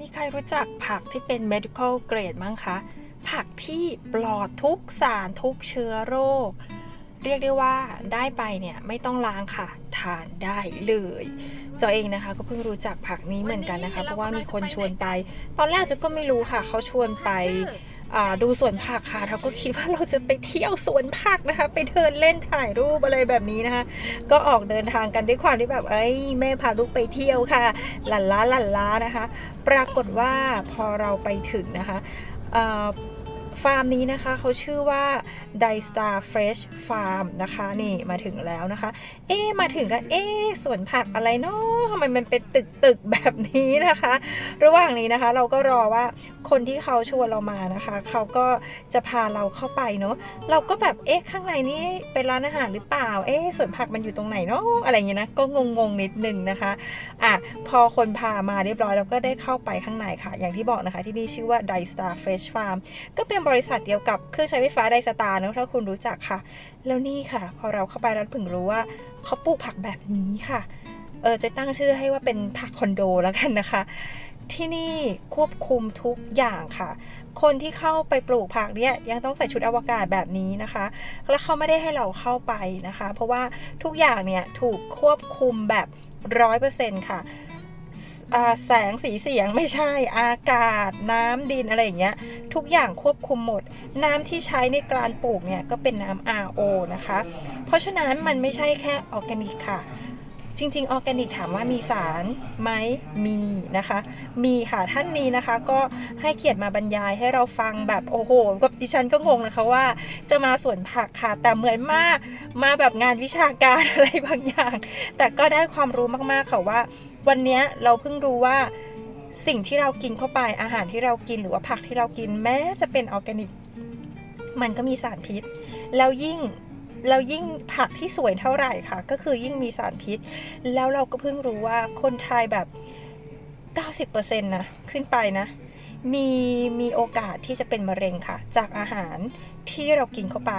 มีใครรู้จักผักที่เป็น medical grade มั้งคะ ผักที่ปลอดทุกสารทุกเชื้อโรค เรียกได้ว่าได้ไปเนี่ยไม่ต้องล้างค่ะ ทานได้เลยจอยเองนะคะก็เพิ่งรู้จักผักนี้เหมือนกันนะคะ เพราะว่ามีคนชวนไป ตอนแรกจะก็ไม่รู้ค่ะ เขาชวนไป ดูสวนผักค่ะ เราก็คิดว่าเราจะไปเที่ยวสวนผักนะคะ ไปเดินเล่นถ่ายรูปอะไรแบบนี้นะคะ ก็ออกเดินทางกันด้วยความที่แบบเอ้ยแม่พาลูกไปเที่ยวค่ะหลั่นล้าหลั่นล้านะคะ ปรากฏว่าพอเราไปถึงนะคะ ฟาร์มนี้นะคะเขาชื่อว่า d i Star Fresh Farm นะคะ นี่มาถึงแล้วนะคะ เอ๊มาถึงกันเอ๊สวนผักอะไรเนาะทำไมมันเป็นตึกตึกแบบนี้นะคะ ระหว่างนี้นะคะ เราก็รอว่าคนที่เขาชวนเรามานะคะ เขาก็จะพาเราเข้าไปเนาะเราก็แบบเอ๊ะข้างในนี่เป็นร้านอาหารหรือเปล่า เอ๊ะสวนผักมันอยู่ตรงไหนเนาะอะไรอย่างเงี้ยนะก็งงๆนิดนึงนะคะอะพอคนพามาเรียบร้อยเราก็ได้เข้าไปข้างในค่ะ อย่างที่บอกนะคะ ที่นี่ชื่อว่า d i Star Fresh Farm ก็เป็นบบริษัทเดียวกับเครื่องใช้ไฟฟ้าไดสตาร์นะถ้าคุณรู้จักค่ะ แล้วนี่ค่ะ พอเราเข้าไปแล้วถึงรู้ว่าเขาปลูกผักแบบนี้ค่ะเออจะตั้งชื่อให้ว่าเป็นผักคอนโดแล้วกันนะคะ ที่นี่ควบคุมทุกอย่างค่ะ คนที่เข้าไปปลูกผักเนี่ยยังต้องใส่ชุดอวกาศแบบนี้นะคะ แล้วเขาไม่ได้ให้เราเข้าไปนะคะ เพราะว่าทุกอย่างเนี่ยถูกควบคุมแบบร้อยเปอร์เซ็นต์ค่ะ แสงสีเสียงไม่ใช่อากาศน้ำดินอะไรอย่างเงี้ยทุกอย่างควบคุมหมด น้ำที่ใช้ในการปลูกเนี่ยก็เป็นน้ำ RO นะคะ เพราะฉะนั้นมันไม่ใช่แค่ออร์แกนิกค่ะจริงๆ ออร์แกนิกถามว่ามีสารไหมมีนะคะ มีค่ะท่านนี้นะคะก็ให้เขียนมาบรรยายให้เราฟังแบบโอ้โหกับดิฉันก็งงนะคะว่า จะมาสวนผักค่ะแต่เหมือนมากมาแบบงานวิชาการอะไรบางอย่าง แต่ก็ได้ความรู้มากๆค่ะว่า วันนี้เราเพิ่งรู้ว่าสิ่งที่เรากินเข้าไปอาหารที่เรากินหรือว่าผักที่เรากินแม้จะเป็นออร์แกนิก มันก็มีสารพิษ แล้วยิ่งแล้วยิ่งผักที่สวยเท่าไหร่ค่ะ ก็คือยิ่งมีสารพิษ แล้วเราก็เพิ่งรู้ว่าคนไทยแบบ 90%นะ ขึ้นไปนะ มีมีโอกาสที่จะเป็นมะเร็งค่ะ จากอาหารที่เรากินเข้าไป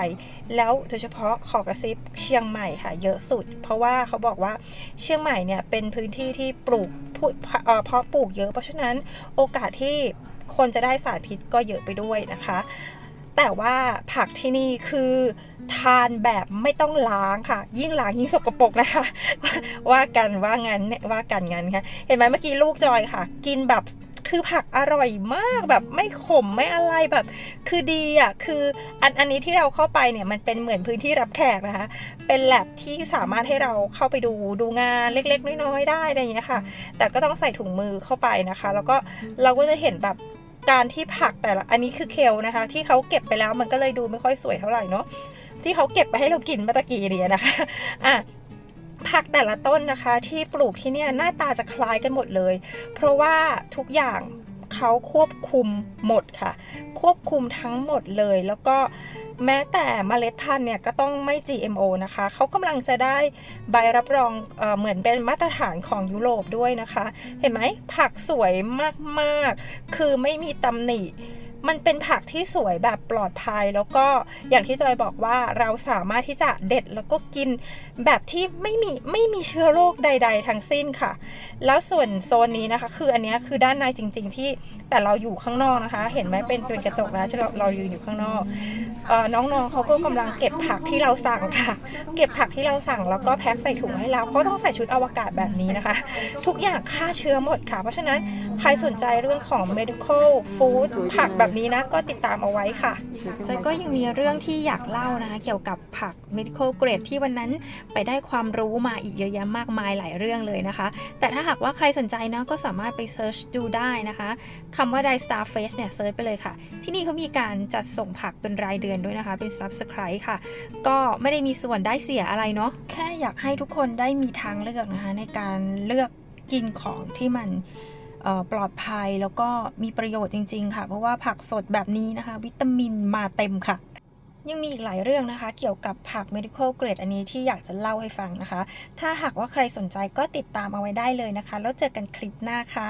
แล้วโดยเฉพาะขอกระซิบเชียงใหม่ค่ะ เยอะสุด เพราะว่าเขาบอกว่าเชียงใหม่เนี่ยเป็นพื้นที่ที่ปลูกพืชเพาะปลูกเยอะ เพราะฉะนั้นโอกาสที่คนจะได้สารพิษก็เยอะไปด้วยนะคะ แต่ว่าผักที่นี่คือทานแบบไม่ต้องล้างค่ะ ยิ่งล้างยิ่งสกปรกนะคะ ว่ากันว่างั้นว่ากันงั้นค่ะเห็นไหมเมื่อกี้ลูกจอยค่ะ กินแบบ คือผักอร่อยมากแบบไม่ขมไม่อะไรแบบ คือดีอะคืออันอันนี้ที่เราเข้าไปเนี่ยมันเป็นเหมือนพื้นที่รับแขกนะคะ เป็นแลบที่สามารถให้เราเข้าไปดูดูงานเล็ก ๆ น้อยๆได้อะไรอย่างเงี้ยค่ะ แต่ก็ต้องใส่ถุงมือเข้าไปนะคะ แล้วก็เราก็จะเห็นแบบการที่ผักแต่ละอันนี้คือเคลนะคะ ที่เขาเก็บไปแล้วมันก็เลยดูไม่ค่อยสวยเท่าไหร่เนาะที่เขาเก็บไปให้เรากินเมื่อตะกี้เนี่ยนะคะ อะ ผักแต่ละต้นนะคะ ที่ปลูกที่เนี่ยหน้าตาจะคล้ายกันหมดเลย เพราะว่าทุกอย่างเขาควบคุมหมดค่ะ ควบคุมทั้งหมดเลย แล้วก็แม้แต่เมล็ดพันธุ์เนี่ยก็ต้องไม่ GMO นะคะ เขากำลังจะได้ใบรับรองเออเหมือนเป็นมาตรฐานของยุโรปด้วยนะคะ เห็นไหมผักสวยมาก ๆ คือไม่มีตำหนิ มันเป็นผักที่สวยแบบปลอดภัย แล้วก็อย่างที่จอยบอกว่าเราสามารถที่จะเด็ดแล้วก็กินแบบที่ไม่มีไม่มีเชื้อโรคใด ๆ ทั้งสิ้นค่ะ แล้วส่วนโซนนี้นะคะ คืออันนี้คือด้านในจริง ๆ ที่แต่เราอยู่ข้างนอกนะคะ เห็นไหมเป็นเป็นกระจกนะที่เราเรายืนอยู่ข้างนอกน้องๆเขาก็กำลังเก็บผักที่เราสั่งค่ะ เก็บผักที่เราสั่งแล้วก็แพ็คใส่ถุงให้เราเขาต้องใส่ชุดอวกาศแบบนี้นะคะ ทุกอย่างฆ่าเชื้อหมดค่ะ เพราะฉะนั้นใครสนใจเรื่องของ medical food ผักแบบนี้นะก็ติดตามเอาไว้ค่ะจอยก็ยังมีเรื่องที่อยากเล่านะคะ เกี่ยวกับผัก medical grade ที่วันนั้นไปได้ความรู้มาอีกเยอะแยะมากมายหลายเรื่องเลยนะคะ แต่ถ้าหากว่าใครสนใจนะก็สามารถไปเซิร์ชดูได้นะคะคำว่า d i Star Fresh เนี่ยเซิร์ชไปเลยค่ะ ที่นี่เขามีการจัดส่งผักเป็นรายเดือนด้วยนะคะ เป็น Subscribe ค่ะ ก็ไม่ได้มีส่วนได้เสียอะไรเนาะแค่อยากให้ทุกคนได้มีทางเลือกนะคะ ในการเลือกกินของที่มัน ปลอดภัยแล้วก็มีประโยชน์จริง ๆ ค่ะ เพราะว่าผักสดแบบนี้นะคะ วิตามินมาเต็มค่ะ ยังมีอีกหลายเรื่องนะคะ เกี่ยวกับผัก medical grade อันนี้ที่อยากจะเล่าให้ฟังนะคะ ถ้าหากว่าใครสนใจก็ติดตามเอาไว้ได้เลยนะคะ แล้วเจอกันคลิปหน้าค่ะ